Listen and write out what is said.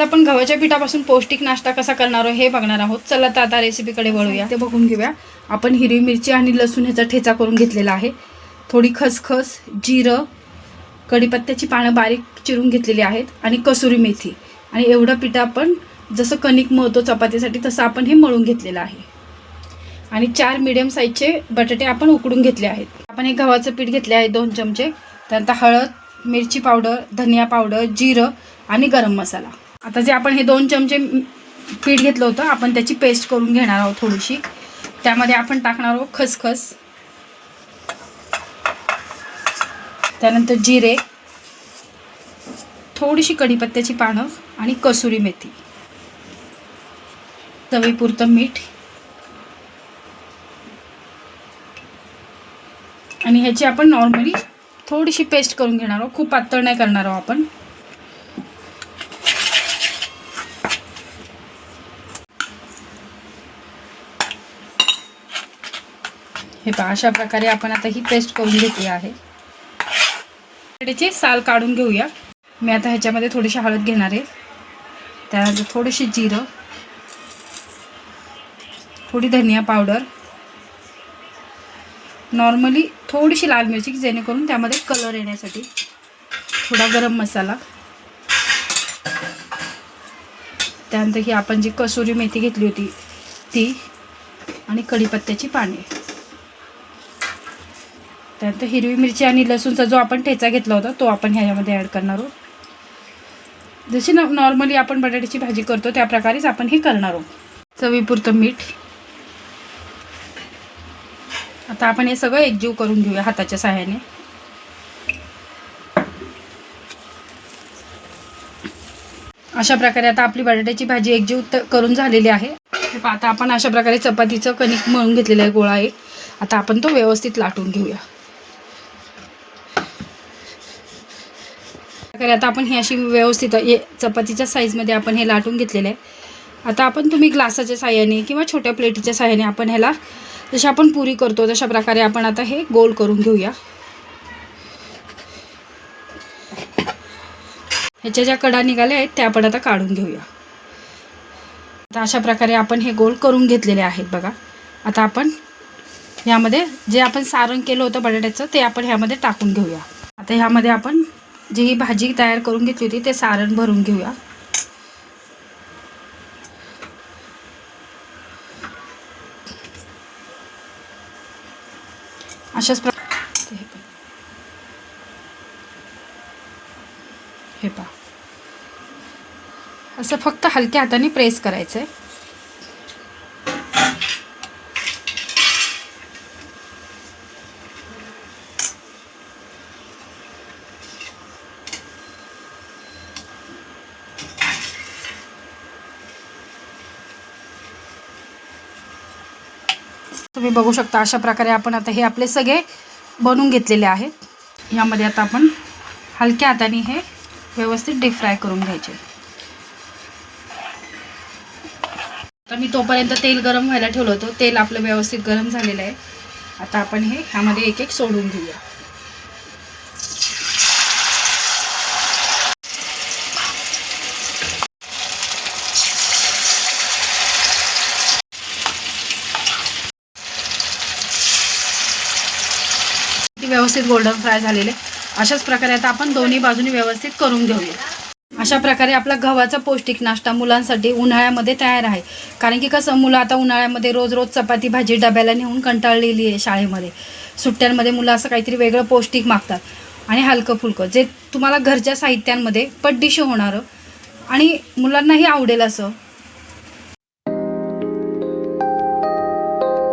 आपण गव्हाच्या पिठापासून पौष्टिक नाश्ता कसा करणार आहोत हे बघणार आहोत. चला तर आता रेसिपीकडे वळूया. ते बघून घेऊया. आपण हिरवी मिरची आणि लसूण ह्याचा ठेचा करून घेतलेला आहे. थोडी खसखस जिरं कढीपत्त्याची पानं बारीक चिरून घेतलेली आहेत आणि कसुरी मेथी. आणि एवढं पिठं आपण जसं कणिक मळतो चपातीसाठी तसं आपण हे मळून घेतलेलं आहे. आणि चार मिडियम साईजचे बटाटे आपण उकडून घेतले आहेत. आपण हे गव्हाचं पीठ घेतले आहे दोन चमचे. त्यानंतर हळद मिरची पावडर धनिया पावडर जिरं आणि गरम मसाला. आता जे आपण हे दोन चमचे पीठ घेतलं होतं आपण त्याची पेस्ट करून घेणार आहोत थोडीशी. त्यामध्ये आपण टाकणार आहोत खसखस. त्यानंतर जिरे. थोडीशी कढीपत्त्याची पानं आणि कसुरी मेथी. चवीपुरतं मीठ. आणि ह्याची आपण नॉर्मली थोडीशी पेस्ट करून घेणार आहोत. खूप पातळ नाही करणार आहोत आपण. हे पहा अशा प्रकारे आपण आता ही पेस्ट करून घेतली आहे. त्याची साल काढून घेऊया. मी आता ह्याच्यामध्ये थोडीशी हळद घेणार आहे. त्यानंतर थोडीशी जिरं थोडी धनिया पावडर नॉर्मली थोडीशी लाल मिरची जेणेकरून त्यामध्ये कलर येण्यासाठी थोडा गरम मसाला. त्यानंतर ही आपण जी कसुरी मेथी घेतली होती ती आणि कढीपत्त्याची पाने. त्यानंतर हिरवी मिरची आणि लसूणचा जो आपण ठेचा घेतला होता तो आपण ह्याच्यामध्ये ॲड करणार आहोत. जशी न नॉर्मली आपण बटाट्याची भाजी करतो त्या प्रकारेच आपण हे करणार आहोत. चवीपुरतं मीठ. आता आपण हे सगळं एकजीव करून घेऊया हाताच्या सहाय्याने. अशा प्रकारे आता आपली बटाट्याची भाजी एकजीव करून झालेली आहे. आता आपण अशा प्रकारे चपातीचं कणिक मळून घेतलेलं आहे गोळा एक. आता आपण तो व्यवस्थित लाटून घेऊया. प्रकारे आता आपण ही अशी व्यवस्थित ये चपातीच्या साईजमध्ये आपण हे लाटून घेतलेलं आहे. आता आपण तुम्ही ग्लासाच्या साह्याने किंवा छोट्या प्लेटीच्या साह्याने आपण ह्याला जशी आपण पुरी करतो तशा प्रकारे आपण आता हे गोल करून घेऊया. ह्याच्या ज्या कडा निघाल्या आहेत त्या आपण आता काढून घेऊया. आता अशा प्रकारे आपण हे गोल करून घेतलेले आहेत बघा. आता आपण ह्यामध्ये जे आपण सारण केलं होतं बटाट्याचं ते आपण ह्यामध्ये टाकून घेऊया. आता ह्यामध्ये आपण जी ही भाजी तयार करून घेतली होती ते सारण भरून घेऊया. अशाच प्रकारे हे पहा. हे पहा. असं फक्त हलक्या हाताने प्रेस करायचं आहे तुम्ही बघू शकता अशा प्रकारे आपण आता हे आपले सगळे बनवून घेतलेले आहेत. यामध्ये आता आपण हलक्या हाताने हे व्यवस्थित डीप फ्राय करून घ्यायचे. आता मी तोपर्यंत तेल गरम व्हायला ठेवलं होतं. तेल आपलं व्यवस्थित गरम झालेलं आहे. आता आपण हे ह्यामध्ये एक एक सोडून घेऊया. व्यवस्थित गोल्डन फ्राय झालेले. अशाच प्रकारे आता आपण दोन्ही बाजूनी व्यवस्थित करून घेऊया. अशा प्रकारे आपला गव्हाचा पौष्टिक नाश्ता मुलांसाठी उन्हाळ्यामध्ये तयार आहे. कारण की कसं मुलं आता उन्हाळ्यामध्ये रोज रोज चपाती भाजी डब्याला नेऊन कंटाळलेली आहे शाळेमध्ये. सुट्ट्यांमध्ये मुलं असं काहीतरी वेगळं पौष्टिक मागतात. आणि हलकं फुलकं जे तुम्हाला घरच्या साहित्यांमध्ये पड्डीशी होणारं. आणि मुलांनाही आवडेल असं.